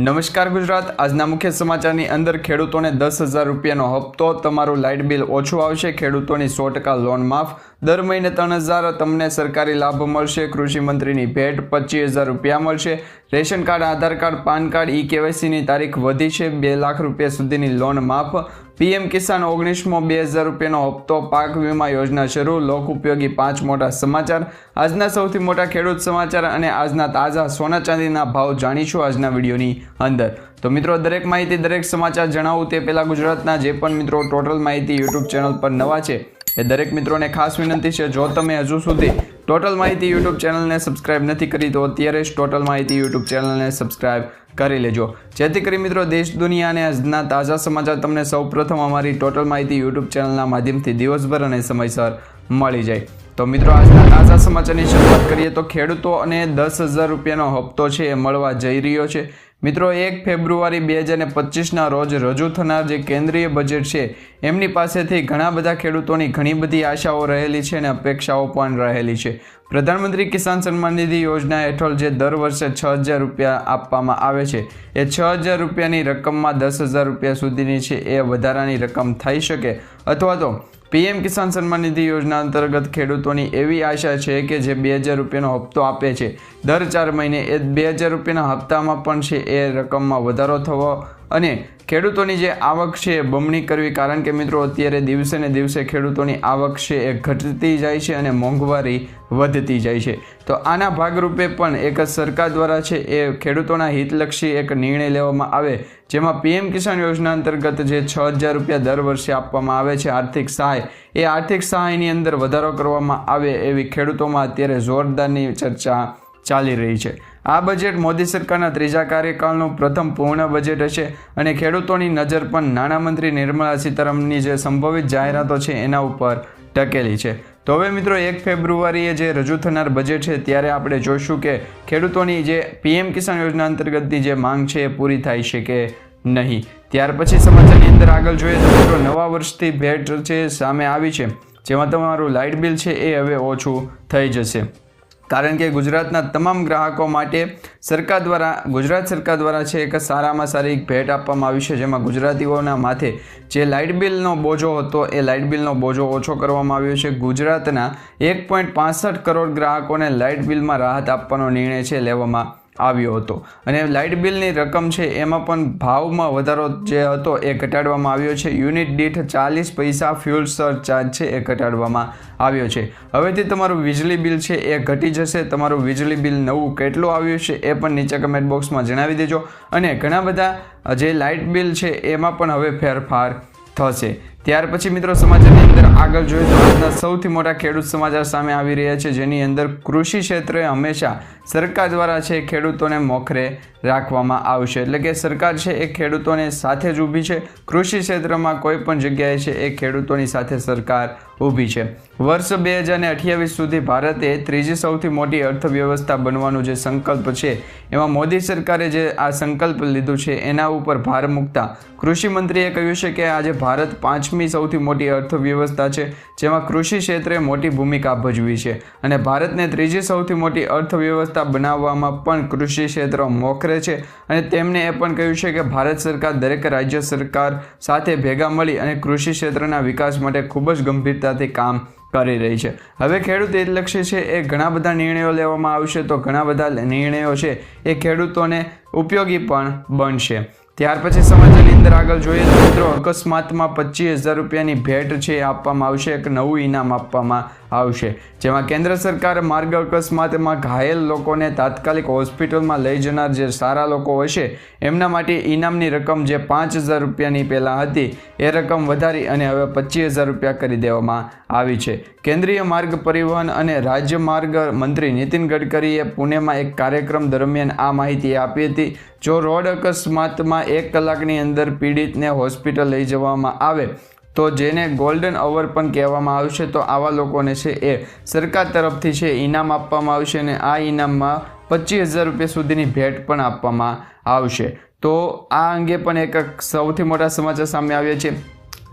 નમસ્કાર ગુજરાત. આજના મુખ્ય સમાચારની અંદર ખેડૂતોને દસ હજાર રૂપિયાનો હપ્તો, તમારું લાઇટ બિલ ઓછું આવશે, ખેડૂતોની સો ટકા લોન માફ દર મહિને ત્રણ હજાર તમને સરકારી લાભ મળશે. કૃષિમંત્રીની ભેટ પચીસ હજાર રૂપિયા મળશે. Ration card, Aadhaar card, PAN card, e કેવાયસીની તારીખ વધી છે. બે લાખ રૂપિયા સુધીની લોન માફ. પીએમ કિસાન ઓગણીસમો બે હજાર રૂપિયાનો હપ્તો પાક વીમા યોજના શરૂ. લોક ઉપયોગી પાંચ મોટા સમાચાર. આજના સૌથી મોટા ખેડૂત સમાચાર અને આજના તાજા સોના ચાંદીના ભાવ જાણીશું આજના વિડીયોની અંદર. તો મિત્રો, દરેક માહિતી, દરેક સમાચાર જણાવું તે પહેલાં ગુજરાતના જે પણ મિત્રો ટોટલ માહિતી યુટ્યુબ ચેનલ પર નવા છે એ દરેક મિત્રોને ખાસ વિનંતી છે, જો તમે હજુ સુધી ટોટલ માહિતી યુટ્યુબ ચેનલને સબસ્ક્રાઇબ નથી કરી, તો અત્યારે જ ટોટલ માહિતી યુટ્યુબ ચેનલને સબસ્ક્રાઇબ કરી લેજો. જેથી કરી મિત્રો, દેશ દુનિયા અને આજના તાજા સમાચાર તમને સૌપ્રથમ અમારી ટોટલ માહિતી યુટ્યુબ ચેનલના માધ્યમથી દિવસભર અને સમયસર મળી જાય. તો મિત્રો, આજના તાજા સમાચારની શરૂઆત કરીએ તો ખેડૂતો અને દસ હજાર રૂપિયાનો હપ્તો છે એ મળવા જઈ રહ્યો છે. મિત્રો, એક ફેબ્રુઆરી બે હજાર પચીસના રોજ રજૂ થનાર જે કેન્દ્રીય બજેટ છે, એમની પાસેથી ઘણા બધા ખેડૂતોની ઘણી બધી આશાઓ રહેલી છે અને અપેક્ષાઓ પણ રહેલી છે. પ્રધાનમંત્રી કિસાન સન્માન નિધિ યોજના હેઠળ જે દર વર્ષે છ હજાર રૂપિયા આપવામાં આવે છે, એ છ હજાર રૂપિયાની રકમમાં દસ હજાર રૂપિયા સુધીની છે, એ વધારાની રકમ થઈ શકે અથવા તો પીએમ કિસાન સન્માન નિધિ યોજના અંતર્ગત ખેડૂતોની એવી આશા છે કે જે બે હજાર રૂપિયાનો હપ્તો આપે છે. દર ચાર મહિને એ બે હજાર રૂપિયાના હપ્તામાં પણ છે એ રકમમાં વધારો થવો અને ખેડૂતોની જે આવક છે એ બમણી કરવી. કારણ કે મિત્રો, અત્યારે દિવસે ને દિવસે ખેડૂતોની આવક છે એ ઘટતી જાય છે અને મોંઘવારી વધતી જાય છે. તો આના ભાગરૂપે પણ એક સરકાર દ્વારા છે એ ખેડૂતોના હિતલક્ષી એક નિર્ણય લેવામાં આવે, જેમાં પીએમ કિસાન યોજના અંતર્ગત જે છ હજાર રૂપિયા દર વર્ષે આપવામાં આવે છે આર્થિક સહાય, એ આર્થિક સહાયની અંદર વધારો કરવામાં આવે એવી ખેડૂતોમાં અત્યારે જોરદારની ચર્ચા ચાલી રહી છે. આ બજેટ મોદી સરકારના ત્રીજા કાર્યકાળનું પ્રથમ પૂર્ણ બજેટ હશે અને ખેડૂતોની નજર પણ નાણામંત્રી નિર્મલા સીતારામનની જે સંભવિત જાહેરાતો છે એના ઉપર ટકેલી છે. તો હવે મિત્રો એક ફેબ્રુઆરીએ જે રજૂ થનાર બજેટ છે ત્યારે આપણે જોઈશું કે ખેડૂતોની જે પીએમ કિસાન યોજના અંતર્ગતની જે માંગ છે એ પૂરી થાય છે કે નહીં. ત્યાર પછી સમાચારની અંદર આગળ જોઈએ તો મિત્રો નવા વર્ષથી ભેટ છે સામે આવી છે, જેમાં તમારું લાઇટ બિલ છે એ હવે ઓછું થઈ જશે. કારણ કે ગુજરાતના તમામ ગ્રાહકો માટે સરકાર દ્વારા, ગુજરાત સરકાર દ્વારા છે એક સારામાં સારી એક ભેટ આપવામાં આવી છે, જેમાં ગુજરાતીઓના માથે જે લાઇટ બિલનો બોજો હતો, એ લાઇટ બિલનો બોજો ઓછો કરવામાં આવ્યો છે. ગુજરાતના એક પોઈન્ટ કરોડ ગ્રાહકોને લાઇટ બિલમાં રાહત આપવાનો નિર્ણય છે લેવામાં આવ્યો હતો. અને લાઇટ બિલની રકમ છે એમાં પણ ભાવમાં વધારો જે હતો એ ઘટાડવામાં આવ્યો છે. યુનિટ દીઠ ચાલીસ પૈસા ફ્યુલ સરચાર્જ છે એ ઘટાડવામાં આવ્યો છે. હવેથી તમારું વીજળી બિલ છે એ ઘટી જશે. તમારું વીજળી બિલ નવું કેટલું આવ્યું છે એ પણ નીચે કમેન્ટ બોક્સમાં જણાવી દેજો. અને ઘણા બધા જે લાઇટ બિલ છે એમાં પણ હવે ફેરફાર થશે. ત્યાર પછી મિત્રો સમાચારની અંદર આગળ જોઈએ તો આજના સૌથી મોટા ખેડૂત સમાચાર સામે આવી રહ્યા છે, જેની અંદર કૃષિ ક્ષેત્રે હંમેશા સરકાર દ્વારા છે ખેડૂતોને મોખરે રાખવામાં આવશે. એટલે કે સરકાર છે એ ખેડૂતોને સાથે જ ઊભી છે. કૃષિ ક્ષેત્રમાં કોઈ પણ જગ્યાએ છે એ ખેડૂતોની સાથે સરકાર ઊભી છે. વર્ષ બે હજાર અઠ્યાવીસ સુધી ભારતે ત્રીજી સૌથી મોટી અર્થવ્યવસ્થા બનવાનું જે સંકલ્પ છે, એમાં મોદી સરકારે જે આ સંકલ્પ લીધું છે, એના ઉપર ભાર મૂકતા કૃષિ મંત્રીએ કહ્યું છે કે આજે ભારત પાંચમી સૌથી મોટી અર્થવ્યવસ્થા છે, જેમાં કૃષિ ક્ષેત્રે મોટી ભૂમિકા ભજવી છે. અને ભારતને ત્રીજી સૌથી મોટી અર્થવ્યવસ્થા બનાવવામાં પણ કૃષિ ક્ષેત્ર મોખરે છે. અને તેમણે એ પણ કહ્યું છે કે ભારત સરકાર દરેક રાજ્ય સરકાર સાથે ભેગા મળી અને કૃષિ ક્ષેત્રના વિકાસ માટે ખૂબ જ ગંભીરતાથી કામ કરી રહી છે. હવે ખેડૂત હિતલક્ષી છે એ ઘણા બધા નિર્ણયો લેવામાં આવશે તો ઘણા બધા નિર્ણયો છે એ ખેડૂતોને ઉપયોગી પણ બનશે. ત્યાર પછી સમાચારની અંદર આગળ જોઈએ તો મિત્રો અકસ્માતમાં પચીસ હજાર રૂપિયાની ભેટ છે આપવામાં આવશે. એક નવું ઇનામ આપવામાં આવશે. જેમાં કેન્દ્ર સરકાર માર્ગ અકસ્માતમાં ઘાયલ લોકોને તાત્કાલિક હોસ્પિટલમાં લઈ જનાર જે સારા લોકો હશે, એમના માટે ઇનામની રકમ જે પાંચ હજાર રૂપિયાની પહેલાં હતી, એ રકમ વધારી અને હવે પચીસ હજાર રૂપિયા કરી દેવામાં આવી છે. કેન્દ્રીય માર્ગ પરિવહન અને રાજ્ય માર્ગ મંત્રી નીતિન ગડકરીએ પુણેમાં એક કાર્યક્રમ દરમિયાન આ માહિતી આપી હતી, જો રોડ અકસ્માતમાં એક કલાકની અંદર પીડિતને હોસ્પિટલ લઈ જવામાં આવે તો જેને ગોલ્ડન અવર પણ કહેવામાં આવશે તો આવા લોકોને છે એ સરકાર તરફથી છે ઇનામ આપવામાં આવશે અને આ ઇનામમાં પચીસ હજાર રૂપિયા સુધીની ભેટ પણ આપવામાં આવશે. તો આ અંગે પણ એક સૌથી મોટા સમાચાર સામે આવ્યા છે.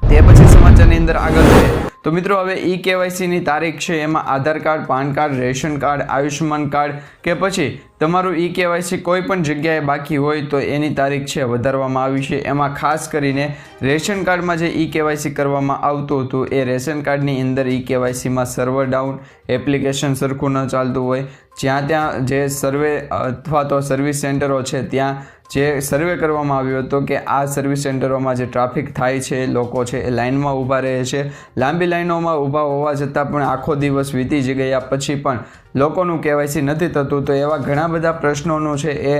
તે પછી સમાચારની અંદર આગળ જોઈએ તો મિત્રો, હવે ઈ કેવાયસીની તારીખ છે, એમાં Aadhaar card, PAN card, ration card, Ayushman card કે પછી તમારું ઈ કેવાયસી કોઈ પણ જગ્યાએ બાકી હોય તો એની તારીખ છે, વધારવામાં આવી છે. એમાં ખાસ કરીને રેશન કાર્ડમાં જે ઈ કેવાયસી કરવામાં આવતું હતું, એ રેશન કાર્ડની અંદર ઈ કેવાયસીમાં સર્વર ડાઉન એપ્લિકેશન સરખું ન ચાલતું હોય. જ્યાં ત્યાં જે સર્વે અથવા તો સર્વિસ સેન્ટરો છે, ત્યાં જે સર્વે કરવામાં આવ્યો હતો કે આ સર્વિસ સેન્ટરોમાં જે ટ્રાફિક થાય છે, લોકો છે, એ લાઇનમાં ઊભા રહે છે. લાંબી લાઈનોમાં ઊભા હોવા છતાં પણ આખો દિવસ વીતી જ ગયા. પછી પણ લોકોનું કેવાયસી નથી થતું, તો એવા ઘણા બધા પ્રશ્નોનું છે એ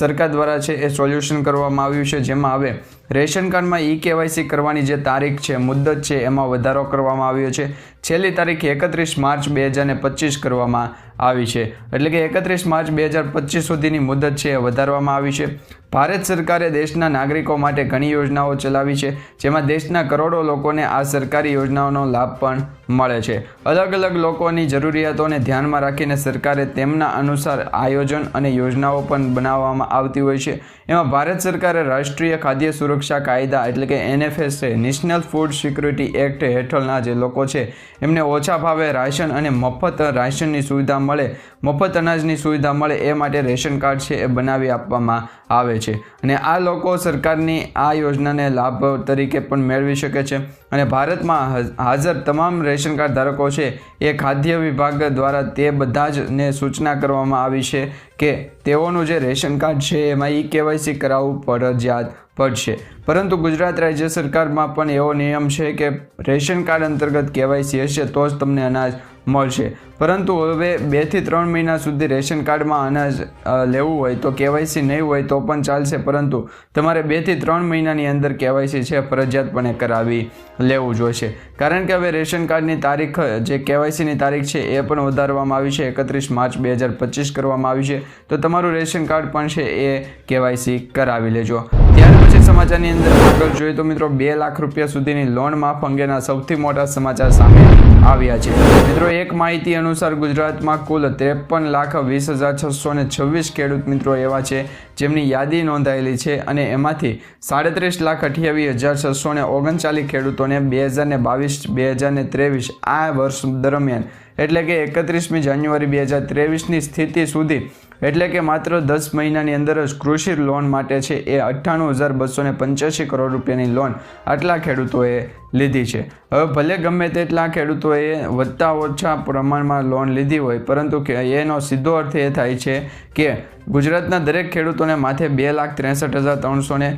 સરકાર દ્વારા છે એ સોલ્યુશન કરવામાં આવ્યું છે, જેમાં હવે રેશન કાર્ડમાં ઈ કેવાયસી કરવાની જે તારીખ છે, મુદ્દત છે, એમાં વધારો કરવામાં આવ્યો છે. છેલ્લી તારીખ એકત્રીસ માર્ચ બે હજાર પચીસ કરવામાં આવી છે. એટલે કે એકત્રીસ માર્ચ બે હજાર પચીસ સુધીની મુદત છે, એ વધારવામાં આવી છે. ભારત સરકારે દેશના નાગરિકો માટે ઘણી યોજનાઓ ચલાવી છે, જેમાં દેશના કરોડો લોકોને આ સરકારી યોજનાઓનો લાભ પણ મળે છે. અલગ અલગ લોકોની જરૂરિયાતોને ધ્યાનમાં રાખીને સરકારે તેમના અનુસાર આયોજન અને યોજનાઓ પણ બનાવવામાં આવતી હોય છે. એમાં ભારત સરકારે રાષ્ટ્રીય ખાદ્ય સુરક્ષા કાયદા એટલે કે NFSA, national food security act હેઠળના જે લોકો છે, એમને ઓછા ભાવે રાશન અને મફત રાશનની સુવિધા મળે, મફત અનાજની સુવિધા મળે એ માટે રેશન કાર્ડ છે એ બનાવી આપવામાં આવે છે. અને આ લોકો સરકારની આ યોજનાને લાભ તરીકે પણ મેળવી શકે છે. અને ભારતમાં હાજ- હાજર તમામ રેશન કાર્ડ ધારકો છે એ ખાદ્ય વિભાગ દ્વારા તે બધા જ ને સૂચના કરવામાં આવી છે કે તેઓનું જે રેશન કાર્ડ છે એમાં ઈ કેવાયસી કરાવવું ફરજિયાત પડશે. પરંતુ ગુજરાત રાજ્ય સરકારમાં પણ એવો નિયમ છે કે રેશન કાર્ડ અંતર્ગત કેવાયસી હશે તો જ તમને અનાજ મળશે. પરંતુ હવે બેથી ત્રણ મહિના સુધી રેશન કાર્ડમાં અનાજ લેવું હોય તો કેવાયસી નહીં હોય તો પણ ચાલશે. પરંતુ તમારે બેથી ત્રણ મહિનાની અંદર કેવાયસી છે, ફરજિયાતપણે કરાવી લેવું જોઈશે કારણ કે હવે રેશન કાર્ડની તારીખ, જે કેવાયસીની તારીખ છે, એ પણ વધારવામાં આવી છે. એકત્રીસ માર્ચ બે હજાર પચીસ કરવામાં આવી છે. તો તમારું રેશન કાર્ડ પણ છે એ કેવાયસી કરાવી લેજો. ત્યાર પછી સમાચારની અંદર આગળ જોઈએ તો મિત્રો, બે લાખ રૂપિયા સુધીની લોન માફ અંગેના સૌથી મોટા સમાચાર સામે આવ્યા છે. મિત્રો, એક માહિતી અનુસાર ગુજરાતમાં કુલ ત્રેપન લાખ વીસ હજાર છસો ને છવ્વીસ ખેડૂત મિત્રો એવા છે, જેમની યાદી નોંધાયેલી છે અને એમાંથી સાડત્રીસ લાખ અઠ્યાવીસ હજાર છસો ને ઓગણચાલીસ ખેડૂતોને બે હજાર ને બાવીસ બે હજાર ને ત્રેવીસ આ વર્ષ દરમિયાન. એટલે કે એકત્રીસમી જાન્યુઆરી બે હજાર ત્રેવીસની સ્થિતિ સુધી. એટલે કે માત્ર દસ મહિનાની અંદર જ કૃષિ લોન માટે છે એ અઠ્ઠાણું હજાર બસો પંચ્યાસી કરોડ રૂપિયાની લોન આટલા ખેડૂતોએ લીધી છે. હવે ભલે ગમે તેટલા ખેડૂતોએ વધતા ઓછા પ્રમાણમાં લોન લીધી હોય, પરંતુ એનો સીધો અર્થ એ થાય છે કે ગુજરાતના દરેક ખેડૂતોને માથે બે લાખ ત્રેસઠ હજાર ત્રણસો ને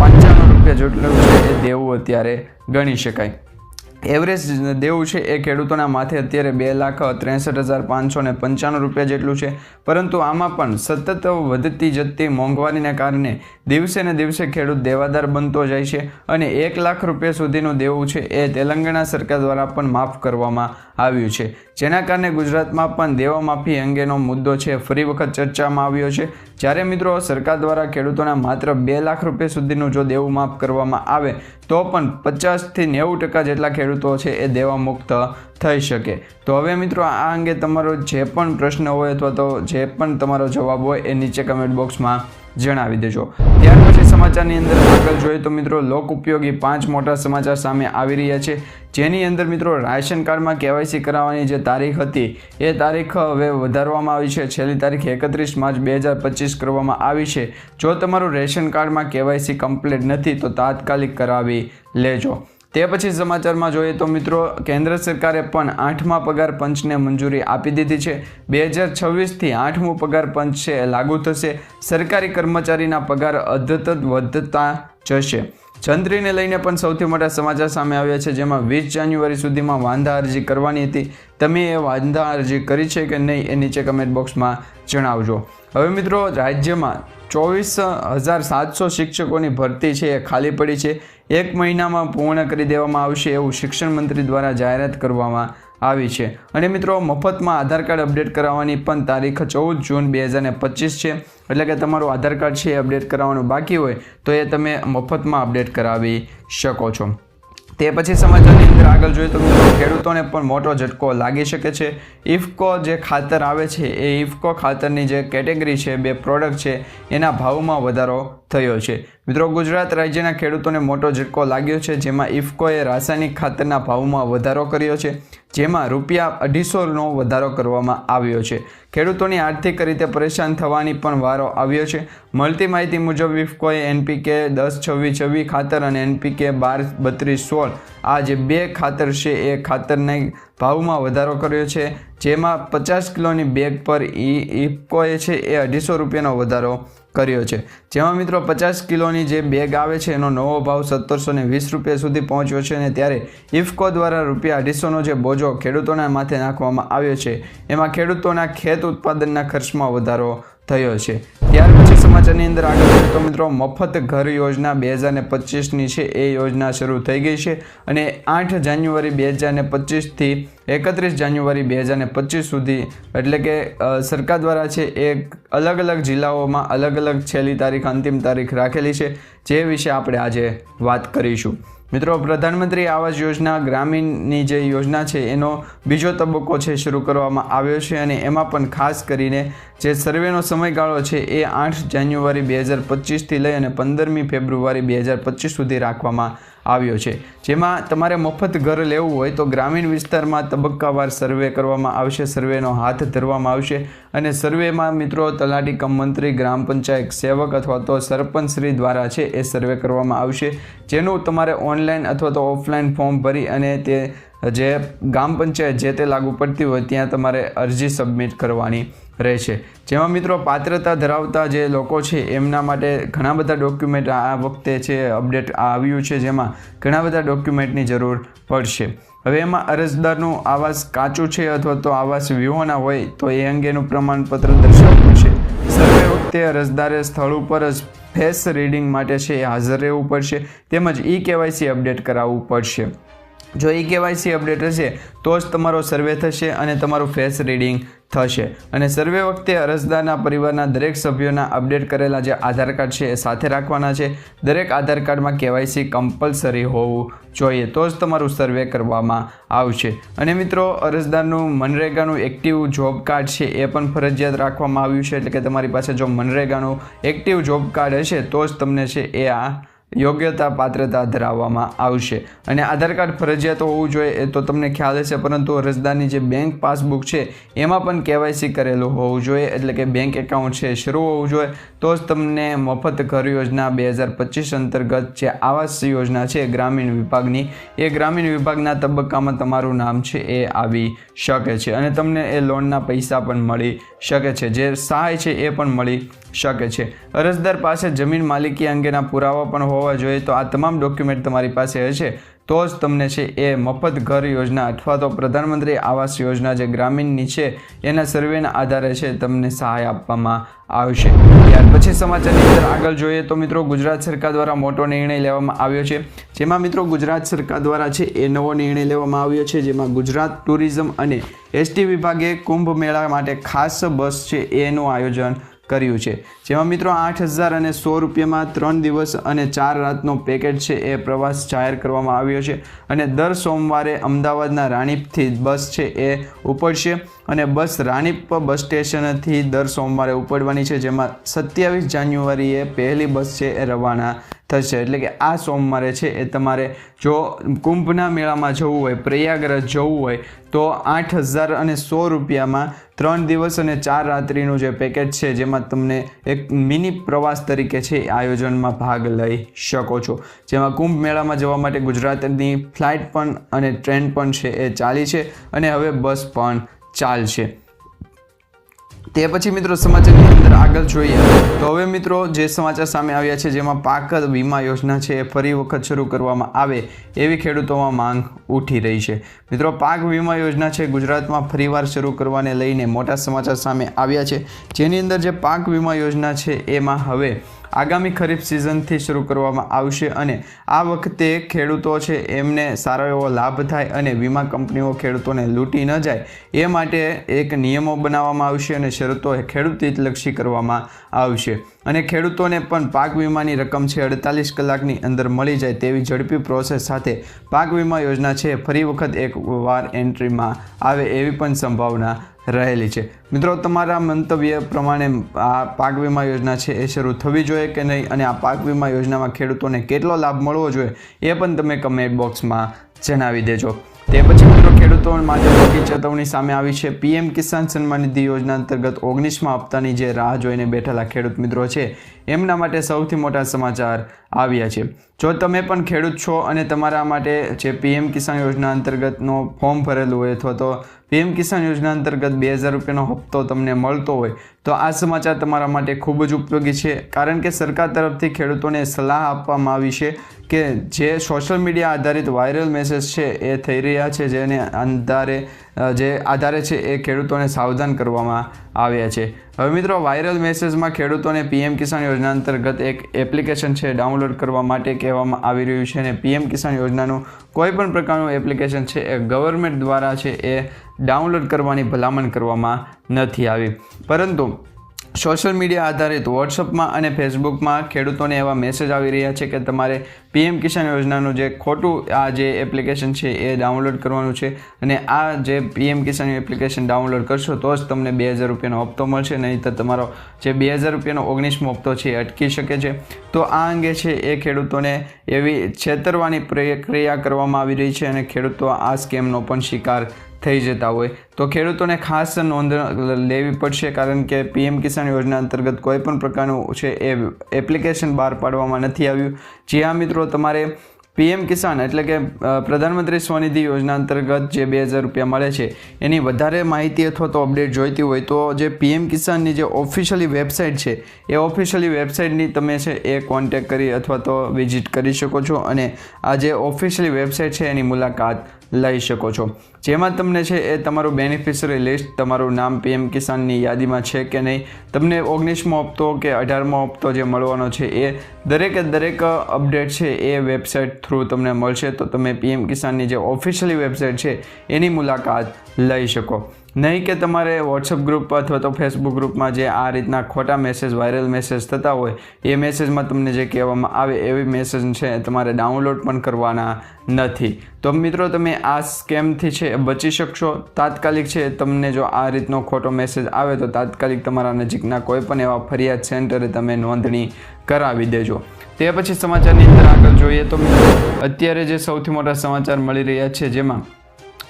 પંચાણું રૂપિયા જેટલું છે એ દેવું અત્યારે ગણી શકાય. એવરેજ દેવું છે એ ખેડૂતોના માથે અત્યારે બે લાખ ત્રેસઠ હજાર પાંચસો ને પંચાણું રૂપિયા જેટલું છે. પરંતુ આમાં પણ સતત વધતી જતી મોંઘવારીને કારણે દિવસે ને દિવસે ખેડૂત દેવાદાર બનતો જાય છે અને એક લાખ રૂપિયા સુધીનું દેવું છે એ તેલંગાણા સરકાર દ્વારા પણ માફ કરવામાં આવ્યું છે. જેના કારણે ગુજરાતમાં પણ દેવા માફી અંગેનો મુદ્દો છે. ફરી વખત ચર્ચામાં આવ્યો છે. જ્યારે મિત્રો સરકાર દ્વારા ખેડૂતોના માત્ર બે લાખ રૂપિયા સુધીનું જો દેવું માફ કરવામાં આવે, તો પણ પચાસથી નેવું ટકા જેટલા ખેડૂતો છે એ દેવા મુક્ત થઈ શકે. તો હવે મિત્રો આ અંગે તમારો જે પણ પ્રશ્ન હોય અથવા તો જે પણ તમારો જવાબ હોય એ નીચે કમેન્ટ બોક્સમાં જણાવી દેજો. ત્યાર પછી સમાચારની અંદર આગળ જોઈએ તો મિત્રો લોક ઉપયોગી પાંચ મોટા સમાચાર સામે આવી રહ્યા છે. જેની અંદર મિત્રો રાશન કાર્ડમાં કેવાયસી કરાવવાની જે તારીખ હતી, એ તારીખ હવે વધારવામાં આવી છે. છેલ્લી તારીખ એકત્રીસ માર્ચ બે હજાર પચીસ કરવામાં આવી છે. જો તમારું રેશન કાર્ડમાં કેવાયસી કમ્પ્લીટ નથી, તો તાત્કાલિક કરાવી લેજો. તે પછી સમાચારમાં જોઈએ તો મિત્રો, કેન્દ્ર સરકારે પણ આઠમા પગાર પંચને મંજૂરી આપી દીધી છે. બે હજાર છવ્વીસથી આઠમું પગાર પંચ છે, લાગુ થશે. સરકારી કર્મચારીના પગાર અદ્યતન વધતા જશે. જંત્રીને લઈને પણ સૌથી મોટા સમાચાર સામે આવ્યા છે, જેમાં વીસ જાન્યુઆરી સુધીમાં વાંધા અરજી કરવાની હતી. તમે એ વાંધા અરજી કરી છે કે નહીં એ નીચે કમેન્ટ બોક્સમાં જણાવજો. હવે મિત્રો, રાજ્યમાં ચોવીસ હજાર સાતસો શિક્ષકોની ભરતી છે, એ ખાલી પડી છે. એક મહિનામાં પૂર્ણ કરી દેવામાં આવશે એવું શિક્ષણ મંત્રી દ્વારા જાહેરાત કરવામાં આવી છે. અને મિત્રો, મફતમાં આધાર કાર્ડ અપડેટ કરાવવાની પણ તારીખ ચૌદ જૂન બે હજાર પચીસ છે. એટલે કે તમારું આધાર કાર્ડ છે એ અપડેટ કરાવવાનું બાકી હોય, તો એ તમે મફતમાં અપડેટ કરાવી શકો છો. તે પછી સમાચારની અંદર આગળ જોઈએ તો ખેડૂતોને પણ મોટો ઝટકો લાગી શકે છે. ઇફકો જે ખાતર આવે છે, એ ઇફકો ખાતરની જે કેટેગરી છે, બે પ્રોડક્ટ છે, એના ભાવમાં વધારો થયો છે. મિત્રો, ગુજરાત રાજ્યના ખેડૂતોને મોટો ઝટકો લાગ્યો છે, જેમાં ઇફકોએ રાસાયણિક ખાતરના ભાવમાં વધારો કર્યો છે, જેમાં રૂપિયા અઢીસોનો વધારો કરવામાં આવ્યો છે. ખેડૂતોની આર્થિક રીતે પરેશાન થવાની પણ વારો આવ્યો છે. મળતી માહિતી મુજબ ઇફકોએ એનપીકે દસ, છવ્વીસ છવ્વીસ ખાતર અને એનપીકે બાર, બત્રીસ, સોળ આ જે બે ખાતર છે, એ ખાતરના ભાવમાં વધારો કર્યો છે, જેમાં પચાસ કિલોની બેગ પર ઈ ઇફકોએ છે, એ અઢીસો રૂપિયાનો વધારો કર્યો છે. જેમાં મિત્રો પચાસ કિલોની જે બેગ આવે છે, એનો નવો ભાવ સત્તરસો ને વીસ રૂપિયા સુધી પહોંચ્યો છે અને ત્યારે ઇફકો દ્વારા રૂપિયા અઢીસોનો જે બોજો ખેડૂતોના માથે નાખવામાં આવ્યો છે. એમાં ખેડૂતોના ખેત ઉત્પાદનના ખર્ચમાં વધારો થયો છે. ત્યાર પછી સમાચારની અંદર આગળ તો મિત્રો મફત ઘર યોજના બે હજાર ને પચીસની છે. એ યોજના શરૂ થઈ ગઈ છે અને આઠ જાન્યુઆરી બે હજાર ને પચીસથી એકત્રીસ જાન્યુઆરી બે હજાર ને પચીસ સુધી એટલે કે સરકાર દ્વારા છે એ અલગ અલગ જિલ્લાઓમાં અલગ અલગ છેલ્લી તારીખ, અંતિમ તારીખ રાખેલી છે. જે વિશે આપણે આજે વાત કરીશું. મિત્રો, પ્રધાનમંત્રી આવાસ યોજના ગ્રામીણની જે યોજના છે, એનો બીજો તબક્કો છે, શરૂ કરવામાં આવ્યો છે અને એમાં પણ ખાસ કરીને જે સર્વેનો સમયગાળો છે, એ આઠ જાન્યુઆરી બે હજાર પચીસથી લઈ અને પંદરમી ફેબ્રુઆરી બે હજાર પચીસ સુધી રાખવામાં આવ્યો છે. જેમાં તમારે મફત ઘર લેવું હોય તો ગ્રામીણ વિસ્તારમાં તબક્કાવાર સર્વે કરવામાં આવશે. સર્વેનો હાથ ધરવામાં આવશે અને સર્વેમાં મિત્રો તલાટી કમ મંત્રી, ગ્રામ પંચાયત સેવક અથવા તો સરપંચશ્રી દ્વારા છે એ સર્વે કરવામાં આવશે. જેનું તમારે ઓનલાઈન અથવા તો ઓફલાઈન ફોર્મ ભરી અને તે જે ગ્રામ પંચાયત જે તે લાગુ પડતી હોય ત્યાં તમારે અરજી સબમિટ કરવાની. રહેશે જેમાં મિત્રો પાત્રતા ધરાવતા જે લોકો છે, એમના માટે ઘણા બધા ડોક્યુમેન્ટ આ વખતે છે અપડેટ આવ્યું છે, જેમાં ઘણા બધા ડોક્યુમેન્ટની જરૂર પડશે. હવે એમાં અરજદારનું આવાસ કાચું છે અથવા તો આવાસ વિહોણા હોય, તો એ અંગેનું પ્રમાણપત્ર દર્શાવવું છે સર્વે વખતે અરજદારે સ્થળ ઉપર જ ફેસ રીડિંગ માટે છે એ હાજર રહેવું પડશે. તેમજ ઈ કેવાયસી અપડેટ કરાવવું પડશે. જો એ કેવાયસી અપડેટ હશે, તો જ તમારો સર્વે થશે અને તમારું ફેસ રીડિંગ થશે. અને સર્વે વખતે અરજદારના પરિવારના દરેક સભ્યોના અપડેટ કરેલા જે આધાર કાર્ડ છે એ સાથે રાખવાના છે. દરેક આધાર કાર્ડમાં કેવાયસી કમ્પલસરી હોવું જોઈએ, તો જ તમારું સર્વે કરવામાં આવશે. અને મિત્રો, અરજદારનું મનરેગાનું એક્ટિવ જોબ કાર્ડ છે એ પણ ફરજિયાત રાખવામાં આવ્યું છે. એટલે કે તમારી પાસે જો મનરેગાનું એક્ટિવ જોબ કાર્ડ હશે, તો જ તમને છે એ આ યોગ્યતા પાત્રતા ધરાવવામાં આવશે. અને આધાર કાર્ડ ફરજિયાત હોવું જોઈએ એ તો તમને ખ્યાલ હશે, પરંતુ અરજદારની જે બેંક પાસબુક છે, એમાં પણ કેવાયસી કરેલું હોવું જોઈએ, એટલે કે બેંક એકાઉન્ટ છે શરૂ હોવું જોઈએ, તો જ તમને મફત ઘર યોજના બે હજાર પચીસ અંતર્ગત જે આવાસ યોજના છે ગ્રામીણ વિભાગની, એ ગ્રામીણ વિભાગના તબક્કામાં તમારું નામ છે એ આવી શકે છે. અને તમને એ લોનના પૈસા પણ મળી શકે છે. જે સહાય છે એ પણ મળી શકે છે. અરજદાર પાસે જમીન માલિકી અંગેના પુરાવા પણ હોવા જોઈએ તો આ તમામ ડોક્યુમેન્ટ તમારી પાસે હશે. તો જ તમને છે એ મફત ઘર યોજના અથવા તો પ્રધાનમંત્રી આવાસ યોજના જે ગ્રામીણની છે, એના સર્વેના આધારે છે તમને સહાય આપવામાં આવશે. ત્યાર પછી સમાચારની અંદર આગળ જોઈએ તો મિત્રો ગુજરાત સરકાર દ્વારા મોટો નિર્ણય લેવામાં આવ્યો છે. જેમાં મિત્રો ગુજરાત સરકાર દ્વારા છે એ નવો નિર્ણય લેવામાં આવ્યો છે, જેમાં ગુજરાત ટુરિઝમ અને એસટી વિભાગે કુંભ મેળા માટે ખાસ બસ છે એનું આયોજન કર્યું છે. જેમાં મિત્રો આઠ હજાર અને સો રૂપિયામાં ત્રણ દિવસ અને ચાર રાતનો પેકેજ છે એ પ્રવાસ જાહેર કરવામાં આવ્યો છે અને દર સોમવારે અમદાવાદના રાણીપથી બસ છે એ ઉપડશે અને બસ રાણીપ બસ સ્ટેશનથી દર સોમવારે ઉપડવાની છે. જેમાં સત્યાવીસ જાન્યુઆરીએ પહેલી બસ છે એ રવાના થશે. એટલે કે આ સોમવારે છે એ તમારે જો કુંભના મેળામાં જવું હોય, પ્રયાગરાજ જવું હોય, તો આઠ હજાર અને સો રૂપિયામાં ત્રણ દિવસ અને ચાર રાત્રિનું જે પેકેજ છે, જેમાં તમને એક મિની પ્રવાસ તરીકે છે આયોજનમાં ભાગ લઈ શકો છો. જેમાં કુંભ મેળામાં જવા માટે ગુજરાતની ફ્લાઇટ પણ અને ટ્રેન પણ છે એ ચાલી છે અને હવે બસ પણ ચાલશે. તે પછી મિત્રો સમાચારની અંદર આગળ જોઈએ તો હવે મિત્રો જે સમાચાર સામે આવ્યા છે, જેમાં પાક વીમા યોજના છે, એ ફરી વખત શરૂ કરવામાં આવે એવી ખેડૂતોમાં માંગ ઉઠી રહી છે. મિત્રો, પાક વીમા યોજના છે, ગુજરાતમાં ફરીવાર શરૂ કરવાને લઈને મોટા સમાચાર સામે આવ્યા છે. જેની અંદર જે પાક વીમા યોજના છે, એમાં હવે આગામી ખરીફ સિઝનથી શરૂ કરવામાં આવશે અને આ વખતે ખેડૂતો છે એમને સારો એવો લાભ થાય અને વીમા કંપનીઓ ખેડૂતોને લૂંટી ન જાય એ માટે એક નિયમો બનાવવામાં આવશે અને શરતો ખેડૂત હિતલક્ષી કરવામાં આવશે. અને ખેડૂતોને પણ પાક વીમાની રકમ છે અડતાલીસ કલાકની અંદર મળી જાય તેવી ઝડપી પ્રોસેસ સાથે પાક વીમા યોજના છે. ફરી વખત એક વાર એન્ટ્રીમાં આવે એવી પણ સંભાવના રહેલી છે. મિત્રો, તમારા મંતવ્ય પ્રમાણે આ પાક વીમા યોજના છે એ શરૂ થવી જોઈએ કે નહીં? અને આ પાક વીમા યોજનામાં ખેડૂતોને કેટલો લાભ મળવો જોઈએ એ પણ તમે કમેન્ટ બોક્સમાં જણાવી દેજો. તે પછી મિત્રો, ખેડૂતો માટે મોટી ચેતવણી સામે આવી છે. પીએમ કિસાન સન્માન નિધિ યોજના અંતર્ગત ઓગણીસમાં હપ્તાની જે રાહ જોઈને બેઠેલા ખેડૂત મિત્રો છે, એમના માટે સૌથી મોટા સમાચાર આવ્યા છે. જો તમે પણ ખેડૂત છો અને તમારા માટે જે પીએમ કિસાન યોજના અંતર્ગતનો ફોર્મ ભરેલું હોય અથવા તો પીએમ કિસાન યોજના અંતર્ગત બે હજાર રૂપિયાનો હપ્તો તમને મળતો હોય તો આ સમાચાર તમારા માટે ખૂબ જ ઉપયોગી છે. કારણ કે સરકાર તરફથી ખેડૂતોને સલાહ આપવામાં આવી છે કે જે સોશિયલ મીડિયા આધારિત વાયરલ મેસેજ છે એ થઈ રહ્યા છે જેને આધારે જે આધારે છે એ ખેડૂતોને સાવધાન કરવામાં આવ્યા છે. હવે મિત્રો વાયરલ મેસેજમાં ખેડૂતોને પીએમ કિસાન યોજના અંતર્ગત એક એપ્લિકેશન છે ડાઉનલોડ કરવા માટે કહેવામાં આવી રહ્યું છે અને પીએમ કિસાન યોજનાનું કોઈ પણ પ્રકારનું એપ્લિકેશન છે એ ગવર્મેન્ટ દ્વારા છે એ ડાઉનલોડ કરવાની ભલામણ કરવામાં નથી આવી. પરંતુ સોશિયલ મીડિયા આધારિત વોટ્સઅપમાં અને ફેસબુકમાં ખેડૂતોને એવા મેસેજ આવી રહ્યા છે કે તમારે પીએમ કિસાન યોજનાનું જે ખોટું આ જે એપ્લિકેશન છે એ ડાઉનલોડ કરવાનું છે અને આ જે પીએમ કિસાન એપ્લિકેશન ડાઉનલોડ કરશો તો જ તમને બે હજાર રૂપિયાનો હપ્તો મળશે, નહીં તો તમારો જે બે હજાર રૂપિયાનો ઓગણીસમો હપ્તો છે એ અટકી શકે છે. તો આ અંગે છે એ ખેડૂતોને એવી છેતરવાની પ્રક્રિયા કરવામાં આવી રહી છે અને ખેડૂતો આ સ્કેમનો પણ શિકાર થઈ જતા હોય. તો ખેડૂતોને ખાસ નોંધ લેવી પડશે કારણ કે પીએમ કિસાન યોજના અંતર્ગત કોઈ પણ પ્રકારનું છે એ એપ્લિકેશન બહાર પાડવામાં નથી આવ્યું. જે આ મિત્રો, તમારે પીએમ કિસાન એટલે કે પ્રધાનમંત્રી સ્વનિધિ યોજના અંતર્ગત જે બે હજાર રૂપિયા મળે છે, એની વધારે માહિતી અથવા તો અપડેટ જોઈતી હોય તો જે પીએમ કિસાનની જે ઓફિશિયલી વેબસાઇટ છે, એ ઓફિશિયલી વેબસાઇટની તમે છે એ કોન્ટેક કરી અથવા તો વિઝિટ કરી શકો છો અને આ જે ઓફિશિયલી વેબસાઇટ છે એની મુલાકાત લઈ શકો છો. જેમાં તમને છે એ તમારું બેનિફિશરી લિસ્ટ તમારું નામ પીએમ કિસાનની યાદીમાં છે કે નહીં, તમને ઓગણીસમો હપ્તો કે અઢારમો હપ્તો જે મળવાનો છે એ દરેકે દરેક અપડેટ છે એ વેબસાઇટ થ્રુ તમને મળશે. તો તમે પીએમ કિસાનની જે ઓફિશિયલી વેબસાઇટ છે, એની મુલાકાત લઈ શકો. નહીં કે તમારે વોટ્સઅપ ગ્રુપ અથવા તો ફેસબુક ગ્રુપમાં જે આ રીતના ખોટા મેસેજ વાયરલ મેસેજ થતા હોય, એ મેસેજમાં તમને જે કહેવામાં આવે એવી મેસેજ છે તમારે ડાઉનલોડ પણ કરવાના નથી. તો મિત્રો તમે આ સ્કેમથી છે બચી શકશો. તાત્કાલિક છે તમને જો આ રીતનો ખોટો મેસેજ આવે તો તાત્કાલિક તમારા નજીકના કોઈ પણ એવા ફરિયાદ સેન્ટરે તમે નોંધણી કરાવી દેજો. તે પછી સમાચારની અંદર આગળ જોઈએ તો મિત્રો, અત્યારે જે સૌથી મોટા સમાચાર મળી રહ્યા છે જેમાં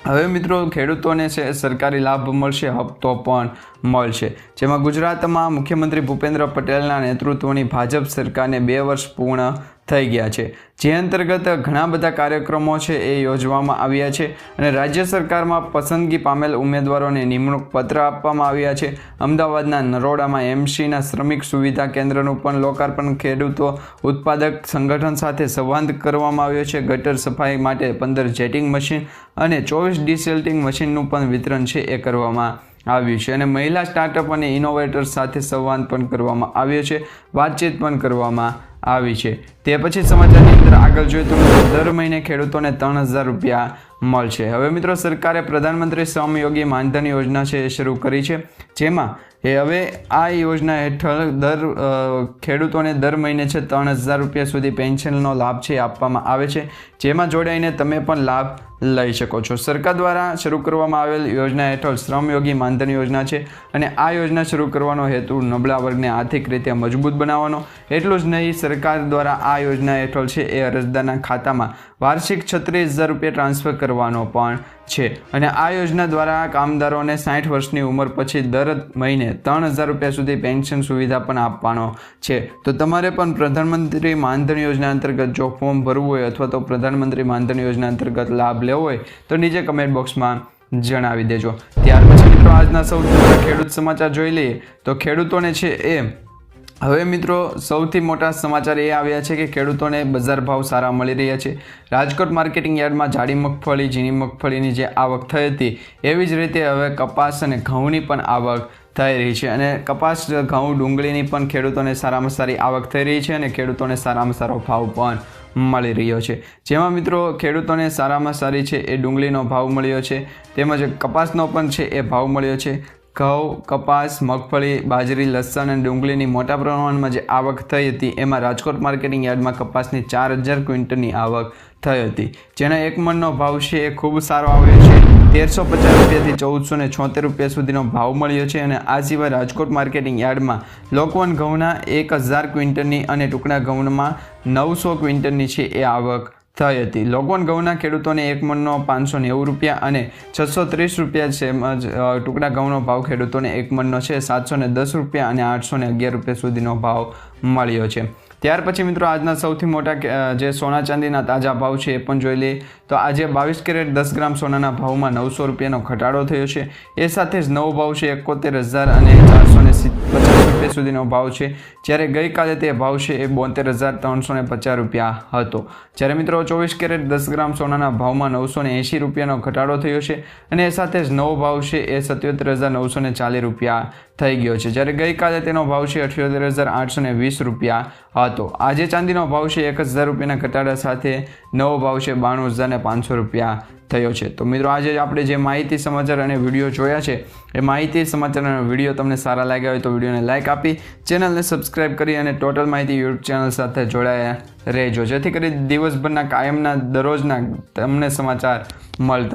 હવે મિત્રો, ખેડૂતોને છે સરકારી લાભ મળશે, હપ્તો પણ મળશે. જેમાં ગુજરાતમાં મુખ્યમંત્રી ભૂપેન્દ્ર પટેલના નેતૃત્વની ભાજપ સરકારને બે વર્ષ પૂર્ણ થઈ ગયા છે. જે અંતર્ગત ઘણા બધા કાર્યક્રમો છે એ યોજવામાં આવ્યા છે અને રાજ્ય સરકારમાં પસંદગી પામેલ ઉમેદવારોને નિમણૂક પત્ર આપવામાં આવ્યા છે. અમદાવાદના નરોડામાં એમસીના શ્રમિક સુવિધા કેન્દ્રનું પણ લોકાર્પણ ખેડૂતો ઉત્પાદક સંગઠન સાથે સંવાદ કરવામાં આવ્યો છે. ગટર સફાઈ માટે પંદર જેટિંગ મશીન અને ચોવીસ ડિસેલ્ટિંગ મશીનનું પણ વિતરણ છે એ કરવામાં આવ્યું છે. અને મહિલા સ્ટાર્ટઅપ અને ઇનોવેટર્સ સાથે સંવાદ પણ કરવામાં આવ્યો છે. વાતચીત પણ કરવામાં આવી છે. તે પછી સમાચારની અંદર આગળ જોઈએ તો દર મહિને ખેડૂતોને ત્રણ હજાર રૂપિયા મળશે. હવે મિત્રો, સરકારે પ્રધાનમંત્રી શ્રમયોગી માનધન યોજના છે એ શરૂ કરી છે. જેમાં એ હવે આ યોજના હેઠળ દર ખેડૂતોને દર મહિને છે ત્રણ હજાર રૂપિયા સુધી પેન્શનનો લાભ છે આપવામાં આવે છે. જેમાં જોડાઈને તમે પણ લાભ લઈ શકો છો. સરકાર દ્વારા શરૂ કરવામાં આવેલ યોજના હેઠળ શ્રમયોગી માનધન યોજના છે અને આ યોજના શરૂ કરવાનો હેતુ નબળા વર્ગને આર્થિક રીતે મજબૂત બનાવવાનો. એટલું જ નહીં, સરકાર દ્વારા આ યોજના હેઠળ છે એ અરજદારના ખાતામાં વાર્ષિક છત્રીસ હજાર રૂપિયા ટ્રાન્સફર કરવાનો પણ છે. અને આ યોજના દ્વારા કામદારોને સાઠ વર્ષની ઉંમર પછી દર મહિને ત્રણ હજાર રૂપિયા સુધી પેન્શન સુવિધા પણ આપવાનો છે. તો તમારે પણ પ્રધાનમંત્રી માનધન યોજના અંતર્ગત જો ફોર્મ ભરવું હોય અથવા તો પ્રધાનમંત્રી માનધન યોજના અંતર્ગત લાભ લેવો હોય, તો નીચે કમેન્ટ બોક્સમાં જણાવી દેજો. ત્યાર પછી મિત્રો, આજના સૌથી ખેડૂત સમાચાર જોઈ લઈએ. તો ખેડૂતોને છે એ હવે મિત્રો, સૌથી મોટા સમાચાર એ આવ્યા છે કે ખેડૂતોને બજાર ભાવ સારા મળી રહ્યા છે. રાજકોટ માર્કેટિંગ યાર્ડમાં જાડી મગફળી, ઝીણી મગફળીની જે આવક થઈ હતી, એવી જ રીતે હવે કપાસ અને ઘઉંની પણ આવક થઈ રહી છે અને કપાસ, ઘઉં, ડુંગળીની પણ ખેડૂતોને સારામાં સારી આવક થઈ રહી છે અને ખેડૂતોને સારામાં સારો ભાવ પણ મળી રહ્યો છે. જેમાં મિત્રો, ખેડૂતોને સારામાં સારી છે એ ડુંગળીનો ભાવ મળ્યો છે, તેમજ કપાસનો પણ છે એ ભાવ મળ્યો છે. ઘઉં, કપાસ, મગફળી, બાજરી, લસણ અને ડુંગળીની મોટા પ્રમાણમાં જે આવક થઈ હતી, એમાં રાજકોટ માર્કેટિંગ યાર્ડમાં કપાસની ચાર હજાર ક્વિન્ટલની આવક થઈ હતી. જેનો એક મણનો ભાવ છે એ ખૂબ સારો આવ્યો છે. તેરસો પચાસ રૂપિયાથી ચૌદસો ને છોતેર રૂપિયા સુધીનો ભાવ મળ્યો છે અને આ સિવાય રાજકોટ માર્કેટિંગ યાર્ડમાં લોકવન ઘઉંના એક હજાર ક્વિન્ટલની અને ટુકડા ઘઉંમાં નવસો ક્વિન્ટલની છે એ આવક થઈ હતી. લોકવન ઘઉંના ખેડૂતોને એક મણનો પાંચસો નેવું રૂપિયા અને છસો ત્રીસ રૂપિયા છે જ, ટુકડા ઘઉંનો ભાવ ખેડૂતોને એક મણનો છે સાતસો ને દસ રૂપિયા અને આઠસો ને અગિયાર રૂપિયા સુધીનો ભાવ મળ્યો છે. ત્યાર પછી મિત્રો આજના સૌથી મોટા જે સોના ચાંદીના તાજા ભાવ છે એ પણ જોઈ લઈએ. તો આજે બાવીસ કેરેટ દસ ગ્રામ સોનાના ભાવમાં નવસો રૂપિયાનો ઘટાડો થયો છે. એ સાથે જ નવો ભાવ છે એકોતેર હજાર અને ચારસો ને પચાસ સુધીનો ભાવ છે. જ્યારે ગઈકાલે તે ભાવ છે એ બોતેર હજાર ત્રણસો ને પચાસ રૂપિયા હતો. જ્યારે મિત્રો ચોવીસ કેરેટ દસ ગ્રામ સોનાના ભાવમાં નવસો ને એંશી રૂપિયાનો ઘટાડો થયો છે અને એ સાથે જ નવો ભાવ છે એ સત્યોતેર હજાર નવસો ને ચાલીસ રૂપિયા થઈ ગયો છે. જ્યારે ગઈકાલે તેનો ભાવ છે અઠ્યોતેર હજાર આઠસો ને વીસ રૂપિયા હતો. આજે ચાંદીનો ભાવ છે એક હજાર રૂપિયાના ઘટાડા સાથે નવો ભાવ છે બાણું હજાર ને પાંચસો રૂપિયા થયો છે. તો મિત્રો, આજે આપણે જે માહિતી, સમાચાર અને વીડિયો જોયા છે, એ માહિતી, સમાચાર અને વીડિયો તમને સારા લાગ્યા હોય તો વિડીયોને લાઇક આપી ચેનલને સબસ્ક્રાઈબ કરી અને ટોટલ માહિતી યુટ્યુબ ચેનલ સાથે જોડાયા રહેજો. જેથી કરી દિવસભરના કાયમના દરરોજના તમને સમાચાર મળતા